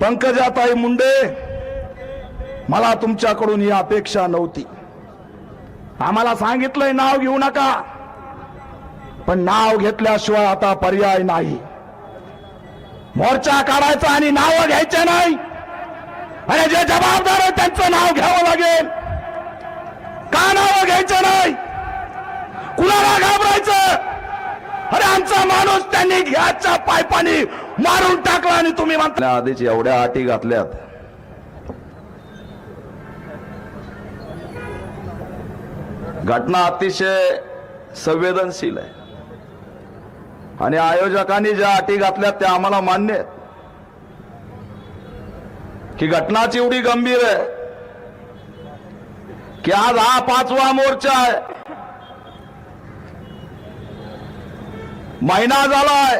पंकजाताई मुंडे मला तुमच्याकडून ही अपेक्षा नव्हती. आम्हाला सांगितलंय नाव घेऊ नका. पण नाव घेतल्याशिवाय आता पर्याय नाही. मोर्चा काढायचा आणि नाव घ्यायचे नाही. आणि जे जबाबदार आहे त्यांचं नाव घ्यावं लागेल. का नाव घ्यायचं नाही? कुणाला घाबरायचं? अरे आमचा माणूस त्यांनी घ्याच्या पायपानी मारून टाकला आणि तुम्ही म्हणता आधीच एवढ्या अटी घातल्यात. घटना अतिशय संवेदनशील आहे. आणि आयोजकांनी ज्या अटी घातल्यात त्या आम्हाला मान्य आहेत. की घटनाची एवढी गंभीर आहे की आज हा पाचवा मोर्चा आहे. महिना झालाय.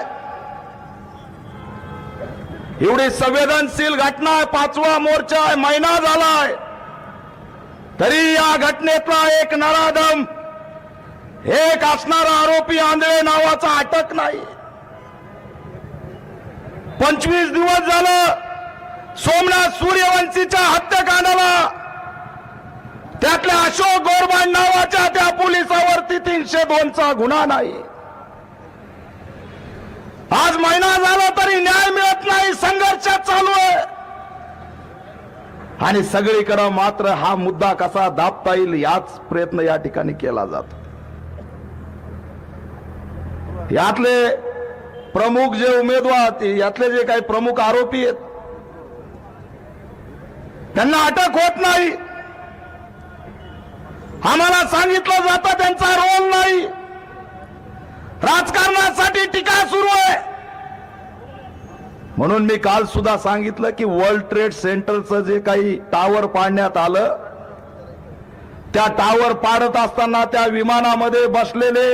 एवढी संवेदनशील घटना आहे पाचवा मोर्चा आहे महिना झालाय. तरी या घटनेतला एक नराधम एक असणारा आरोपी आंधळे नावाचा अटक नाही. पंचवीस दिवस झालं सोमनाथ सूर्यवंशीच्या हत्याकांडाला त्यातल्या अशोक गोरबाण नावाच्या त्या पोलिसावरती तीनशे दोनचा गुन्हा नाही. आज महिना झाला तरी न्याय मिळत नाही संघर्ष चालू आहे. आणि सगळीकडं मात्र हा मुद्दा कसा दाबता येईल याच प्रयत्न या ठिकाणी केला जातो. यातले प्रमुख जे उमेदवार यातले जे काही प्रमुख आरोपी आहेत त्यांना अटक होत नाही. आम्हाला सांगितलं जातं त्यांचा रोल नाही. राजकारणासाठी टीका सुरू आहे. म्हणून मी काल सुद्धा सांगितलं की वर्ल्ड ट्रेड सेंटरचं जे काही टावर पाडण्यात आलं त्या टावर पाडत असताना त्या विमानामध्ये बसलेले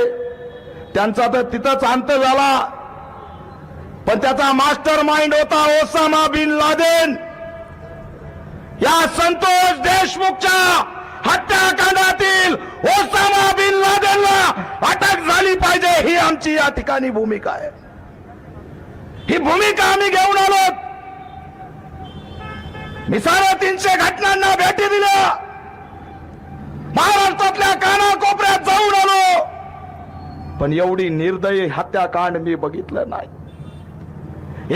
त्यांचा तर तिथंच अंत झाला. पण त्याचा मास्टर माइंड होता ओसामा बिन लादेन. या संतोष देशमुखच्या हत्याकांडातील ओसामा बिन लादेनला अटक झाली पाहिजे. ही आमची या ठिकाणी भूमिका आहे. ही भूमिका आम्ही घेऊन आलो. मी घटनांना भेटी दिल्या. महाराष्ट्रातल्या कानाकोपऱ्यात जाऊन आलो. पण एवढी निर्दयी हत्याकांड मी बघितलं नाही.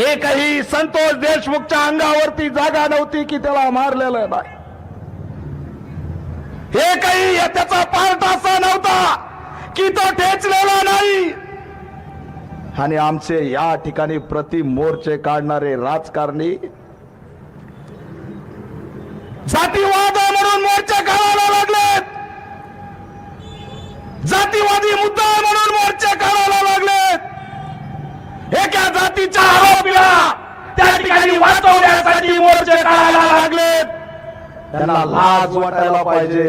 एकही संतोष देशमुखच्या अंगावरती जागा नव्हती की त्याला मारलेलं नाही. हे काही त्याचा पार्ट असा नव्हता की तो ठेचलेला नाही. आणि आमचे या ठिकाणी प्रति मोर्चे काढणारे राजकारणी जातीवाद म्हणून मोर्चे काढायला लागलेत. जातीवादी मुद्दा म्हणून मोर्चे काढायला लागलेत. एका जातीच्या आरोपीला त्या ठिकाणी वाचवण्यासाठी मोर्चे काढायला लागलेत. त्यांना लाज वाटायला पाहिजे.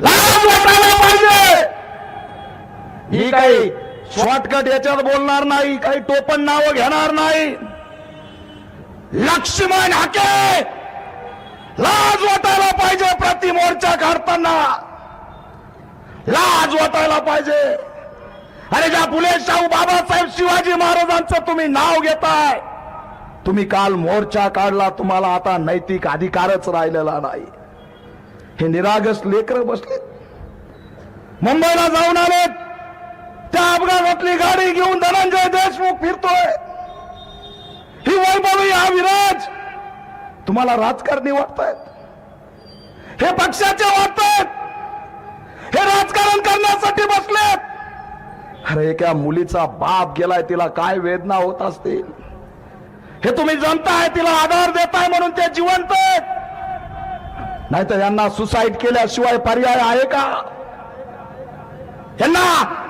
लाज वाटायला पाहिजे. ही काही शॉर्टकट याच्यात बोलणार नाही काही टोपण नावं घेणार नाही. लक्ष्मण हाके! लाज वाटायला पाहिजे प्रति मोर्चा काढताना. लाज वाटायला पाहिजे. अरे ज्या फुले शाहू बाबासाहेब शिवाजी महाराजांचं तुम्ही नाव घेताय तुम्ही काल मोर्चा काढला तुम्हाला आता नैतिक अधिकारच राहिलेला नाही. हे निरागस लेकर बसले मुंबईला जाऊन आलेत. त्या अपघातातली गाडी घेऊन धनंजय देशमुख फिरतोय. ही वैभवी हा विराज. तुम्हाला राजकारणी वाटतायत. हे पक्षाचे वाटतायत. हे राजकारण करण्यासाठी बसलेत. अरे एका मुलीचा बाप गेलाय तिला काय वेदना होत असतील? हे तुम्ही जमताय तिला आधार देताय म्हणून ते जिवंत नाहीतर यांना सुसाईड केल्याशिवाय पर्याय आहे का? यांना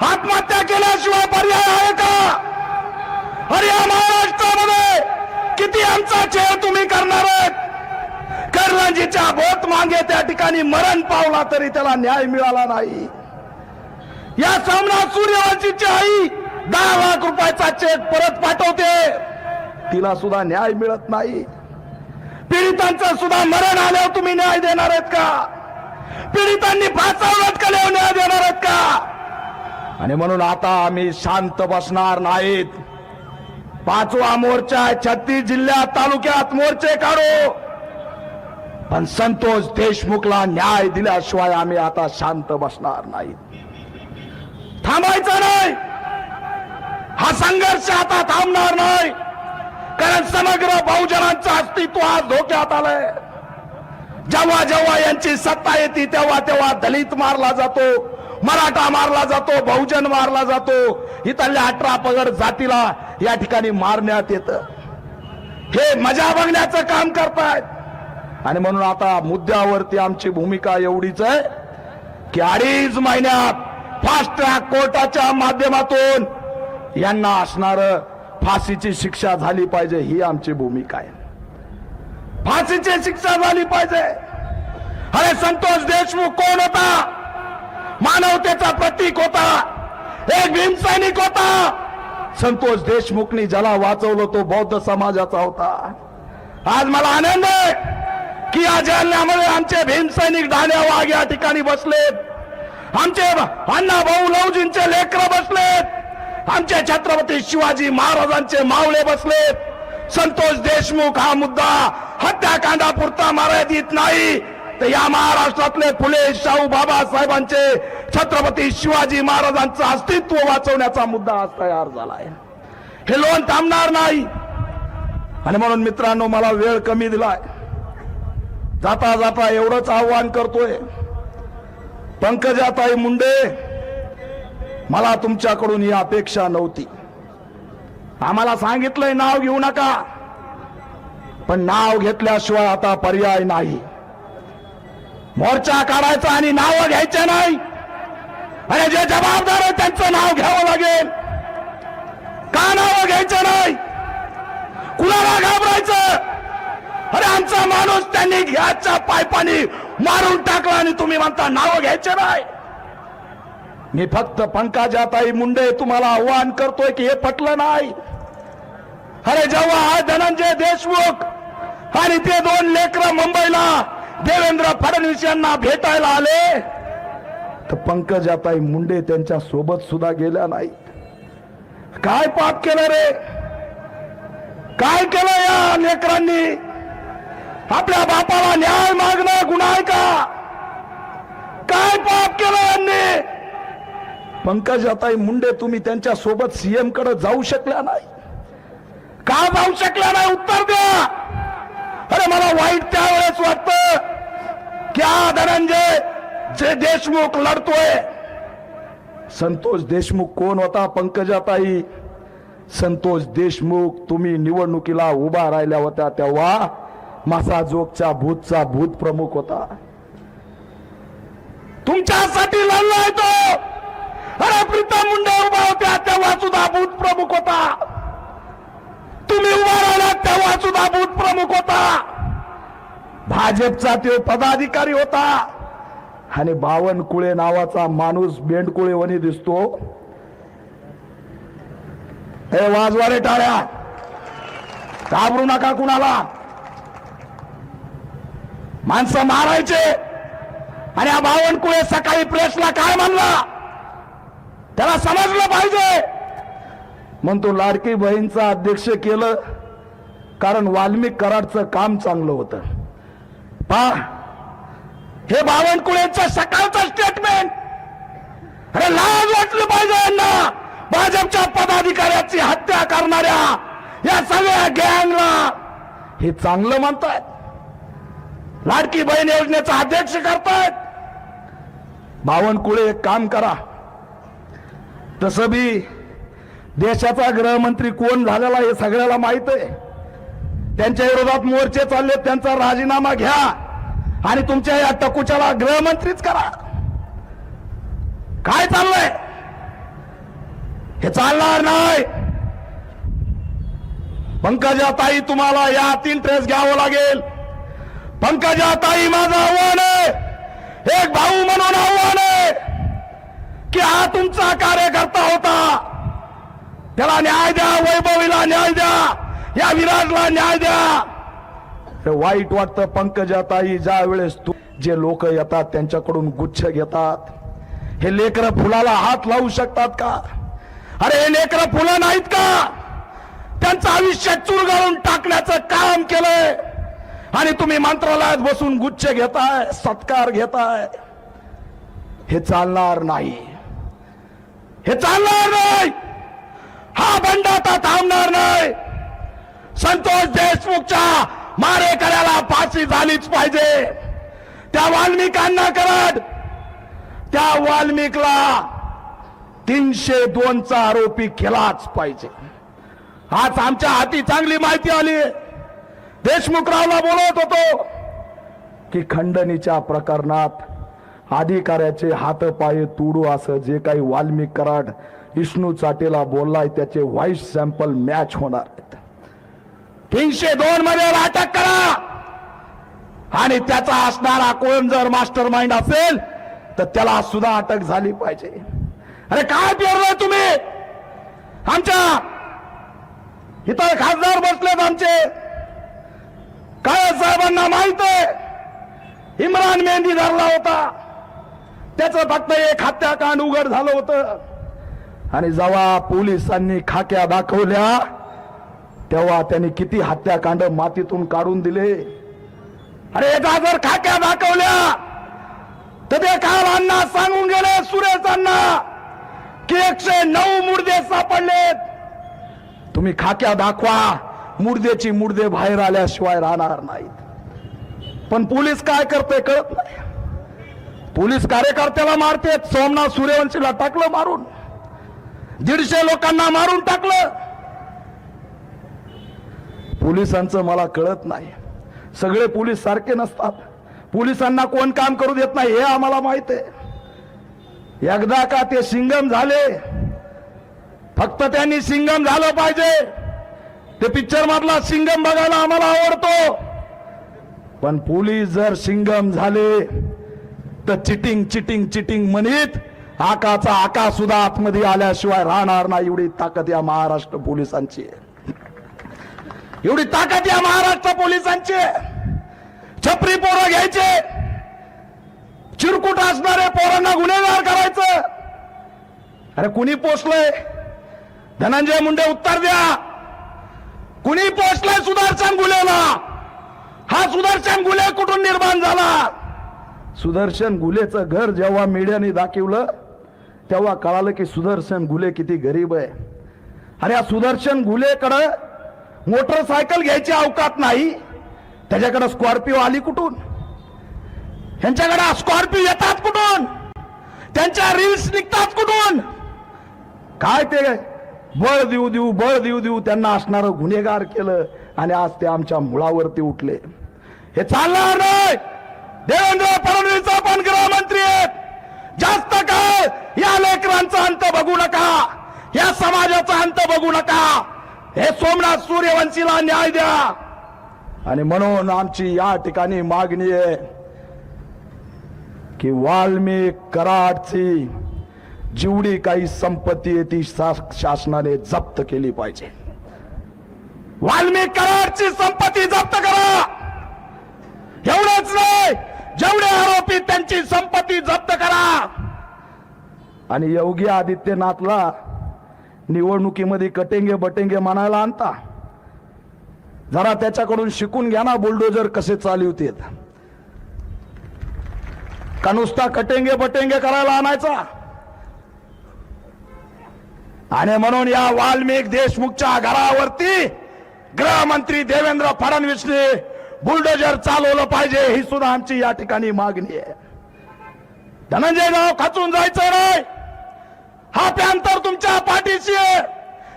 आत्महत्या केल्याशिवाय पर्याय आहे का? अरे या महाराष्ट्रामध्ये किती आमचा खेळ तुम्ही करणार आहेत? कर्लांजीच्या भोट मागे त्या ठिकाणी मरण पावला तरी त्याला न्याय मिळाला नाही. या सामना सूर्यवंशीची आई दहा लाख रुपयाचा चेक परत पाठवते. तिला सुद्धा न्याय मिळत नाही. पीडितांचं सुद्धा मरण आल्यावर तुम्ही न्याय देणार आहेत का? पीडितांनी फासावण्यात केल्यावर न्याय देणार आहेत का? आणि म्हणून आता आम्ही शांत बसणार नाहीत. पाचवा मोर्चा आहे छत्तीस जिल्ह्यात तालुक्यात मोर्चे काढू. पण संतोष देशमुखला न्याय दिल्याशिवाय आम्ही आता शांत बसणार नाही थांबायचं नाही. हा संघर्ष आता समग्र बहुजनांचं अस्तित्व आज धोक्यात आलंय. जेव्हा जेव्हा यांची सत्ता येते तेव्हा तेव्हा दलित मारला जातो मराठा मारला जातो बहुजन मारला जातो. इथल्या अठरा पगड जातीला या ठिकाणी मारण्यात येत. हे मजा बघण्याचं काम करतायत. आणि म्हणून आता मुद्द्यावरती आमची भूमिका एवढीच आहे की अडीच महिन्यात फास्ट ट्रॅक कोर्टाच्या माध्यमातून यांना असणार फाशीची शिक्षा झाली पाहिजे ही आमची भूमिका आहे. फाशीची शिक्षा झाली पाहिजे. अरे संतोष देशमुख कोण होता? मानवतेचा प्रतीक होता. एक भीमसैनिक होता. संतोष देशमुखनी ज्याला वाचवलं तो बौद्ध समाजाचा होता. आज मला आनंद आहे की या जालन्यामध्ये आमचे भीमसैनिक ढाण्या वाघ या ठिकाणी बसलेत. आमचे अण्णा भाऊ लवजींचे लेकर बसलेत. आमच्या छत्रपती शिवाजी महाराजांचे मावळे बसलेत संतोष देशमुख हा मुद्दा हत्याकांडापुरता मर्यादित नाही. तर या महाराष्ट्रातले फुले शाहू बाबासाहेबांचे छत्रपती शिवाजी महाराजांचं अस्तित्व वाचवण्याचा मुद्दा आज तयार झालाय. हे लोन थांबणार नाही. आणि म्हणून मित्रांनो मला वेळ कमी दिलाय. जाता जाता एवढंच आव्हान करतोय. पंकजाताई मुंडे मला तुमच्याकडून ही अपेक्षा नव्हती. आम्हाला सांगितलंय नाव घेऊ नका. पण नाव घेतल्याशिवाय आता पर्याय नाही. मोर्चा काढायचा आणि नाव घ्यायचे नाही. आणि जे जबाबदार आहे त्यांचं नाव घ्यावं लागेल. का नाव घ्यायचं नाही? कुणाला घाबरायचं? अरे आमचा माणूस त्यांनी घ्याच्या पायपानी मारून टाकला आणि तुम्ही म्हणता नाव घ्यायचे नाही. मी फक्त पंकजाताई मुंडे तुम्हाला आव्हान करतोय की हे पटलं नाही. अरे जेव्हा हा धनंजय देशमुख आणि ते दोन लेकर मुंबईला देवेंद्र फडणवीस यांना भेटायला आले तर पंकजाताई मुंडे त्यांच्यासोबत सुद्धा गेल्या नाही काय पाप केलं रे? काय केलं या लेकरांनी? आपल्या बापाला न्याय मागणं गुन्हा आहे का? काय पाप केलं यांनी? पंकजाताई मुंडे तुम्ही त्यांच्यासोबत सीएमकडे जाऊ शकल्या नाही. का जाऊ शकल्या नाही? उत्तर द्या. अरे मला वाईट त्यावेळेस वाटत. क्या धनंजय जे देशमुख लढतोय. संतोष देशमुख कोण होता पंकजाताई? संतोष देशमुख तुम्ही निवडणुकीला उभा राहिल्या होत्या तेव्हा मासाजोगच्या भूतचा भूत प्रमुख होता. तुमच्यासाठी लढलाय तो. अरे प्रीतम मुंडे उभा होत्या तेव्हा सुद्धा भूत प्रमुख होता. तुम्ही उभा राहिला तेव्हा सुद्धा भूत प्रमुख होता. भाजपचा तो पदाधिकारी होता. आणि बावनकुळे नावाचा माणूस बेंडकुळे वनी दिसतो. हे वाजवारे टाळ्या. घाबरू नका कुणाला. माणसं मारायचे. आणि हा बावनकुळे सकाळी प्रेसला काय म्हणला त्याला समजलं पाहिजे. म्हणतो लाडकी बहीणचं अध्यक्ष केलं कारण वाल्मिक कराडचं काम चांगलं होतं. पा हे बावनकुळेचं सकाळचं स्टेटमेंट अरे लाज वाटलं पाहिजे यांना. भाजपच्या पदाधिकाऱ्याची हत्या करणाऱ्या या सगळ्या गँगला. हे चांगलं म्हणतायत. लाडकी बहीण योजनेचा अध्यक्ष करतायत. बावनकुळे एक काम करा. तसं बी देशाचा गृहमंत्री कोण झालेला हे सगळ्याला माहीत आहे. त्यांच्या विरोधात मोर्चे चालले त्यांचा राजीनामा घ्या आणि तुमच्या या टकुच्याला गृहमंत्रीच करा. काय चाललंय? हे चालणार नाही. पंकजा ताई तुम्हाला या तीन ट्रेस घ्यावं लागेल. पंकजा ताई माझं आव्हान आहे. एक भाऊ म्हणून आव्हान आहे. की हा तुमचा कार्यकर्ता होता. त्याला न्याय द्या वैभवीला न्याय द्या या विराजला न्याय द्या. हे वाईट वाटतं पंकजाताई ज्या वेळेस तू जे लोक येतात त्यांच्याकडून गुच्छ घेतात. हे लेकर फुलाला हात लावू शकतात का? अरे हे लेकर फुलं नाहीत का? त्यांचं आयुष्य चुरगाळून टाकण्याचं काम केलंय. आणि तुम्ही मंत्रालयात बसून गुच्छ घेताय सत्कार घेताय. हे चालणार नाही. हे चालणार नाही. हा बंड आता थांबणार नाही. संतोष देशमुखच्या मारेकऱ्याला फाशी झालीच पाहिजे. त्या वाल्मिकांना करत त्या वाल्मिकला तीनशे दोनचा आरोपी केलाच पाहिजे. आज आमच्या हाती चांगली माहिती आली. देशमुखरावला बोलत होतो की खंडणीच्या प्रकरणात अधिकाऱ्याचे हातपाय तुडू असं जे काही वाल्मिक कराड विष्णू चाटेला बोललाय त्याचे व्हाईस सॅम्पल मॅच होणार तीनशे दोन मध्ये अटक करा! आणि त्याचा असणारा कोण जर मास्टर माइंड असेल तर त्याला सुद्धा अटक झाली पाहिजे. अरे काय पेरलंय तुम्ही? आमच्या इथं खासदार बसलेत आमचे. काय साहेबांना माहीत आहे इम्रान मेहंदी धरला होता. त्याचं फक्त एक हत्याकांड उघड झालं होतं. आणि जेव्हा पोलिसांनी खाक्या दाखवल्या तेव्हा त्यांनी किती हत्याकांड मातीतून काढून दिले. अरे एकदा जर खाक्या दाखवल्या तर ते काल अण्णा सांगून गेले सुरेश अण्णा की एकशे नऊ मुर्दे सापडलेत. तुम्ही खाक्या दाखवा मुर्देची मुर्दे बाहेर आल्याशिवाय राहणार नाहीत. पण पोलीस काय करते कळत नाही. पोलीस कार्यकर्त्याला मारते सोमनाथ सूर्यवंशीला टाकलं मारून. दीडशे लोकांना मारून टाकलं. पोलिसांचं मला कळत नाही. सगळे पोलीस सारखे नसतात. पोलिसांना कोण काम करू देत नाही हे आम्हाला माहीत आहे. एकदा का ते सिंगम झाले फक्त त्यांनी सिंगम झालं पाहिजे. ते पिक्चर मधला सिंगम बघायला आम्हाला आवडतो. पण पोलीस जर सिंगम झाले तर चिटिंग चिटिंग चिटिंग म्हणीत आकाचा आका सुद्धा आतमध्ये आल्याशिवाय राहणार नाही. एवढी ताकद या महाराष्ट्र पोलिसांची आहे. एवढी ताकद या महाराष्ट्र पोलिसांची आहे. छपरी पोरं घ्यायचे. चिरकुट असणाऱ्या पोरांना गुन्हेगार करायचं. अरे कुणी पोचलंय धनंजय मुंडे उत्तर द्या. कुणी पोचलंय सुदर्शन गुलेला? हा सुदर्शन गुले कुठून निर्माण झाला? सुदर्शन गुलेचं घर जेव्हा मीडियाने दाखवलं तेव्हा कळालं की सुदर्शन गुले किती गरीब आहे. अरे या सुदर्शन गुलेकडं मोटरसायकल घ्यायची अवकात नाही. त्याच्याकडं स्कॉर्पिओ आली कुठून? ह्यांच्याकडं स्कॉर्पिओ येतात कुठून? त्यांच्या रील्स निघतात कुठून? काय ते बळ देऊ देऊ बळ देऊ देऊ त्यांना असणारं गुन्हेगार केलं आणि आज ते आमच्या मुळावरती उठले. हे चालणार नाही! देवेंद्र फडणवीस आपण गृहमंत्री आहेत. जास्त काळ या लेकरांचा अंत बघू नका. या समाजाचा अंत बघू नका. हे सोमनाथ सूर्यवंशीला न्याय द्या. आणि म्हणून आमची या ठिकाणी मागणी आहे की वाल्मिक कराडची जेवढी काही संपत्ती आहे ती शासनाने जप्त केली पाहिजे. वाल्मिक कराडची संपत्ती जप्त करा. एवढंच नाही जेवढे आरोपी त्यांची संपत्ती जप्त करा. आणि योगी आदित्यनाथला निवडणुकीमध्ये कटेंगे बटेंगे म्हणायला आणता. जरा त्याच्याकडून शिकून घ्या ना बुलडोजर कसे चालवते का नुसता कटेंगे बटेंगे करायला आणायचा? आणि म्हणून या वाल्मिक देशमुखच्या घरावरती गृहमंत्री देवेंद्र फडणवीसने बुलडोजर चालवलं पाहिजे ही सुद्धा आमची या ठिकाणी मागणी आहे. धनंजय गाव खचून जायचं नाही हा पॅन्थर तुमच्या पाठीशी आहे.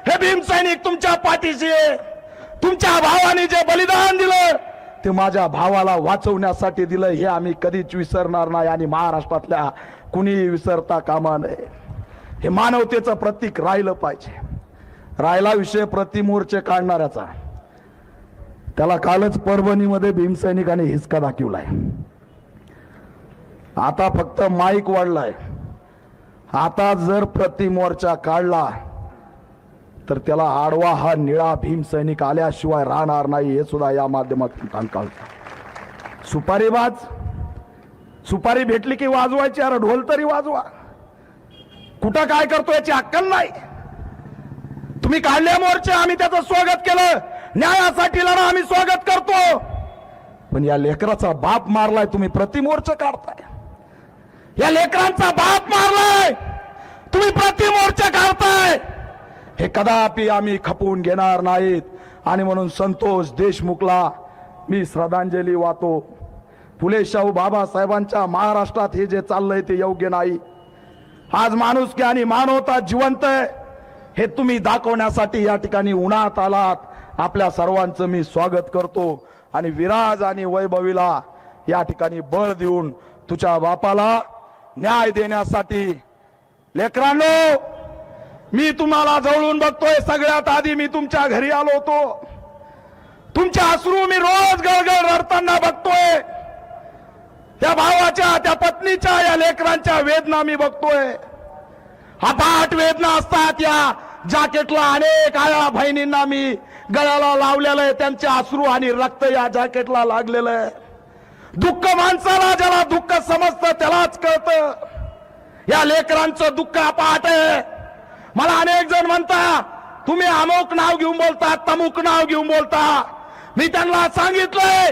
हे भीमसैनिक तुमच्या पाठीशी आहे. तुमच्या भावाने जे बलिदान दिलं ते माझ्या भावाला वाचवण्यासाठी दिलं हे आम्ही कधीच विसरणार नाही आणि महाराष्ट्रातल्या कुणीही विसरता कामा नये. हे मानवतेचं प्रतीक राहिलं पाहिजे. राहिला विषय प्रतिमोर्चे काढणाऱ्याचा. त्याला कालच परभणीमध्ये भीमसैनिकाने हिसका दाखवलाय. आता फक्त माईक वाढलाय. आता जर प्रतिमोर्चा काढला तर त्याला आडवा हा निळा भीमसैनिक आल्याशिवाय राहणार नाही हे सुद्धा या माध्यमातून काढतं सुपारी वाज सुपारी भेटली की वाजवायची अरे ढोल तरी वाजवा. कुठं काय करतो याची अक्कल नाही. तुम्ही काढले मोर्चे आम्ही त्याचं स्वागत केलं. न्यायासाठी लढा आम्ही स्वागत करतो. पण या लेकराचा बाप मारलाय तुम्ही प्रतिमोर्च काढताय. या लेकरांचा बाप मारलाय तुम्ही प्रतिमोर्च काढताय. हे कदापि आम्ही खपवून घेणार नाहीत. आणि म्हणून संतोष देशमुखला मी श्रद्धांजली वाहतो. फुले शाहू बाबासाहेबांच्या महाराष्ट्रात हे जे चाललंय ते योग्य नाही. आज माणुसकी आणि मानवता जिवंत आहे. हे तुम्ही दाखवण्यासाठी या ठिकाणी उन्हात आलात. आपल्या सर्वांचं मी स्वागत करतो आणि विराज आणि वैभवीला या ठिकाणी बळ देऊन तुझ्या बापाला न्याय देण्यासाठी. लेकरांनो मी तुम्हाला जवळून बघतोय सगळ्यात आधी मी तुमच्या घरी आलो होतो. तुमच्या अश्रू मी रोज गळगळ रडताना बघतोय. त्या भावाच्या त्या पत्नीच्या या लेकरांच्या वेदना मी बघतोय. हपाट वेदना असतात या जॅकेटला अनेक आया बहिणींना मी गळ्याला लावलेलं आहे त्यांचे अश्रू आणि रक्त या जॅकेटला लागलेलं आहे. दुःख माणसाला ज्याला दुःख समजतं त्यालाच कळतं. या लेकरांचं दुःख अपाट आहे. मला अनेक जण म्हणता तुम्ही अमुक नाव घेऊन बोलता तमुक नाव घेऊन बोलता. मी त्यांना सांगितलंय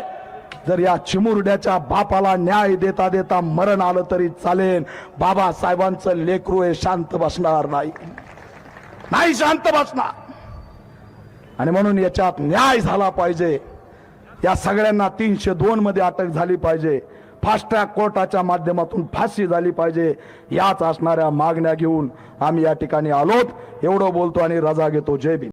जर या चिमुरड्याच्या बापाला न्याय देता देता मरण आलं तरी चालेल. बाबासाहेबांचं लेकरू हे शांत बसणार नाही. नाही शांत बसणार. आणि म्हणून याच्यात न्याय झाला पाहिजे. या सगळ्यांना तीनशे दोन मध्ये अटक झाली पाहिजे. फास्ट ट्रॅक कोर्टाच्या माध्यमातून फाशी झाली पाहिजे. याच असणाऱ्या मागण्या घेऊन आम्ही या ठिकाणी आलोत. एवढं बोलतो आणि रजा घेतो. जय बी